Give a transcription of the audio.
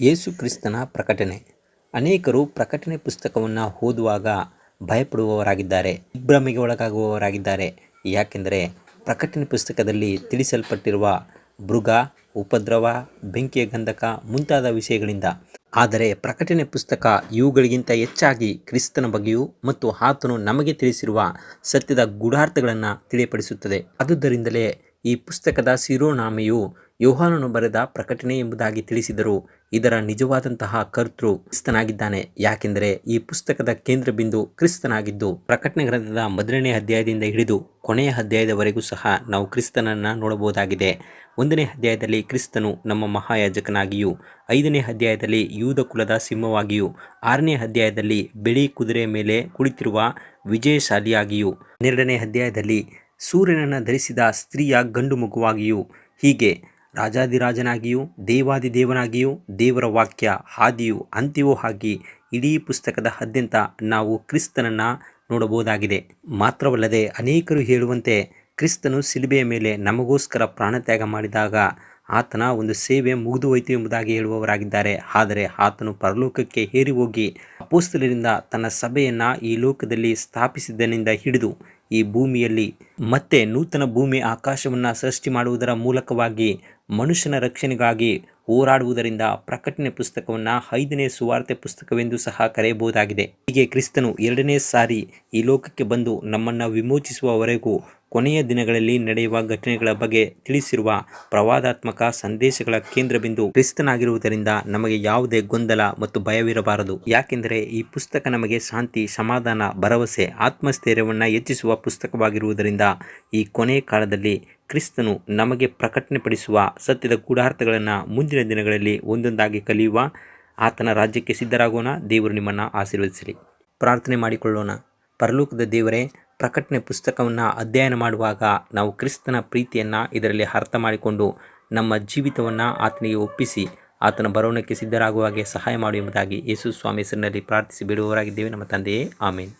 ಯೇಸು ಕ್ರಿಸ್ತನ ಪ್ರಕಟಣೆ. ಅನೇಕರು ಪ್ರಕಟಣೆ ಪುಸ್ತಕವನ್ನು ಓದುವಾಗ ಭಯಪಡುವವರಾಗಿದ್ದಾರೆ ದಿಗ್ಭ್ರಮೆಗೆ ಒಳಗಾಗುವವರಾಗಿದ್ದಾರೆ. ಯಾಕೆಂದರೆ ಪ್ರಕಟಣೆ ಪುಸ್ತಕದಲ್ಲಿ ತಿಳಿಸಲ್ಪಟ್ಟಿರುವ ಮೃಗ, ಉಪದ್ರವ, ಬೆಂಕಿಯ ಗಂಧಕ ಮುಂತಾದ ವಿಷಯಗಳಿಂದ. ಆದರೆ ಪ್ರಕಟಣೆ ಪುಸ್ತಕ ಇವುಗಳಿಗಿಂತ ಹೆಚ್ಚಾಗಿ ಕ್ರಿಸ್ತನ ಬಗ್ಗೆಯೂ ಮತ್ತು ಆತನು ನಮಗೆ ತಿಳಿಸಿರುವ ಸತ್ಯದ ಗೂಢಾರ್ಥಗಳನ್ನು ತಿಳಿಯಪಡಿಸುತ್ತದೆ. ಅದುದರಿಂದಲೇ ಈ ಪುಸ್ತಕದ ಶಿರೋನಾಮೆಯು ಯೋಹಾನನು ಬರೆದ ಪ್ರಕಟಣೆ ಎಂಬುದಾಗಿ ತಿಳಿಸಿದರು ಇದರ ನಿಜವಾದಂತಹ ಕರ್ತೃ ಕ್ರಿಸ್ತನಾಗಿದ್ದಾನೆ. ಯಾಕೆಂದರೆ ಈ ಪುಸ್ತಕದ ಕೇಂದ್ರ ಬಿಂದು ಕ್ರಿಸ್ತನಾಗಿದ್ದು, ಪ್ರಕಟಣೆ ಗ್ರಂಥದ ಮೊದಲನೇ ಅಧ್ಯಾಯದಿಂದ ಹಿಡಿದು ಕೊನೆಯ ಅಧ್ಯಾಯದವರೆಗೂ ಸಹ ನಾವು ಕ್ರಿಸ್ತನನ್ನು ನೋಡಬಹುದಾಗಿದೆ. ಒಂದನೇ ಅಧ್ಯಾಯದಲ್ಲಿ ಕ್ರಿಸ್ತನು ನಮ್ಮ ಮಹಾಯಾಜಕನಾಗಿಯೂ, ಐದನೇ ಅಧ್ಯಾಯದಲ್ಲಿ ಯೂದ ಕುಲದ ಸಿಂಹವಾಗಿಯೂ, ಆರನೇ ಅಧ್ಯಾಯದಲ್ಲಿ ಬಿಳಿ ಕುದುರೆ ಮೇಲೆ ಕುಳಿತಿರುವ ವಿಜಯಶಾಲಿಯಾಗಿಯೂ, ಹನ್ನೆರಡನೇ ಅಧ್ಯಾಯದಲ್ಲಿ ಸೂರ್ಯನನ್ನು ಧರಿಸಿದ ಸ್ತ್ರೀಯ ಗಂಡು ಮಗುವಾಗಿಯೂ, ಹೀಗೆ ರಾಜಾದಿರಾಜನಾಗಿಯೂ ದೇವಾದಿದೇವನಾಗಿಯೂ, ದೇವರ ವಾಕ್ಯ ಹಾದಿಯೂ ಅಂತ್ಯವೂ ಆಗಿ ಇಡೀ ಪುಸ್ತಕದ ಹದ್ಯಂತ ನಾವು ಕ್ರಿಸ್ತನನ್ನು ನೋಡಬಹುದಾಗಿದೆ. ಮಾತ್ರವಲ್ಲದೆ ಅನೇಕರು ಹೇಳುವಂತೆ ಕ್ರಿಸ್ತನು ಸಿಲುಬೆಯ ಮೇಲೆ ನಮಗೋಸ್ಕರ ಪ್ರಾಣತ್ಯಾಗ ಮಾಡಿದಾಗ ಆತನ ಒಂದು ಸೇವೆ ಮುಗಿದು ಹೋಯಿತು ಎಂಬುದಾಗಿ ಹೇಳುವವರಾಗಿದ್ದಾರೆ. ಆದರೆ ಆತನು ಪರಲೋಕಕ್ಕೆ ಹೇರಿ ಹೋಗಿ ಅಪೋಸ್ತಲರಿಂದ ತನ್ನ ಸಭೆಯನ್ನು ಈ ಲೋಕದಲ್ಲಿ ಸ್ಥಾಪಿಸಿದ್ದನಿಂದ ಹಿಡಿದು ಈ ಭೂಮಿಯಲ್ಲಿ ಮತ್ತೆ ನೂತನ ಭೂಮಿ ಆಕಾಶವನ್ನು ಸೃಷ್ಟಿ ಮಾಡುವುದರ ಮೂಲಕವಾಗಿ ಮನುಷ್ಯನ ರಕ್ಷಣೆಗಾಗಿ ಹೋರಾಡುವುದರಿಂದ ಪ್ರಕಟಣೆ ಪುಸ್ತಕವನ್ನು ಐದನೇ ಸುವಾರ್ತೆ ಪುಸ್ತಕವೆಂದು ಸಹ ಕರೆಯಬಹುದಾಗಿದೆ. ಹೀಗೆ ಕ್ರಿಸ್ತನು ಎರಡನೇ ಸಾರಿ ಈ ಲೋಕಕ್ಕೆ ಬಂದು ನಮ್ಮನ್ನು ವಿಮೋಚಿಸುವವರೆಗೂ ಕೊನೆಯ ದಿನಗಳಲ್ಲಿ ನಡೆಯುವ ಘಟನೆಗಳ ಬಗ್ಗೆ ತಿಳಿಸಿರುವ ಪ್ರವಾದಾತ್ಮಕ ಸಂದೇಶಗಳ ಕೇಂದ್ರ ಬಿಂದು ಕ್ರಿಸ್ತನಾಗಿರುವುದರಿಂದ ನಮಗೆ ಯಾವುದೇ ಗೊಂದಲ ಮತ್ತು ಭಯವಿರಬಾರದು. ಯಾಕೆಂದರೆ ಈ ಪುಸ್ತಕ ನಮಗೆ ಶಾಂತಿ, ಸಮಾಧಾನ, ಭರವಸೆ, ಆತ್ಮಸ್ಥೈರ್ಯವನ್ನು ಹೆಚ್ಚಿಸುವ ಪುಸ್ತಕವಾಗಿರುವುದರಿಂದ ಈ ಕೊನೆಯ ಕಾಲದಲ್ಲಿ ಕ್ರಿಸ್ತನು ನಮಗೆ ಪ್ರಕಟಣೆಪಡಿಸುವ ಸತ್ಯದ ಗೂಢಾರ್ಥಗಳನ್ನು ಮುಂದಿನ ದಿನಗಳಲ್ಲಿ ಒಂದೊಂದಾಗಿ ಕಲಿಯುವ ಆತನ ರಾಜ್ಯಕ್ಕೆ ಸಿದ್ಧರಾಗೋಣ. ದೇವರು ನಿಮ್ಮನ್ನು ಆಶೀರ್ವದಿಸಲಿ. ಪ್ರಾರ್ಥನೆ ಮಾಡಿಕೊಳ್ಳೋಣ. ಪರಲೋಕದ ದೇವರೇ ಪ್ರಕಟಣೆ ಪುಸ್ತಕವನ್ನು ಅಧ್ಯಯನ ಮಾಡುವಾಗ ನಾವು ಕ್ರಿಸ್ತನ ಪ್ರೀತಿಯನ್ನು ಇದರಲ್ಲಿ ಅರ್ಥ ಮಾಡಿಕೊಂಡು ನಮ್ಮ ಜೀವಿತವನ್ನು ಆತನಿಗೆ ಒಪ್ಪಿಸಿ ಆತನ ಬರೋಣಕ್ಕೆ ಸಿದ್ಧರಾಗುವ ಹಾಗೆ ಸಹಾಯ ಮಾಡು ಎಂಬುದಾಗಿ ಯೇಸು ಸ್ವಾಮಿ ಹೆಸರಿನಲ್ಲಿ ಪ್ರಾರ್ಥಿಸಿ ಬಿಡುವವರಾಗಿದ್ದೇವೆ. ನಮ್ಮ ತಂದೆಯೇ, ಆಮೇನ್.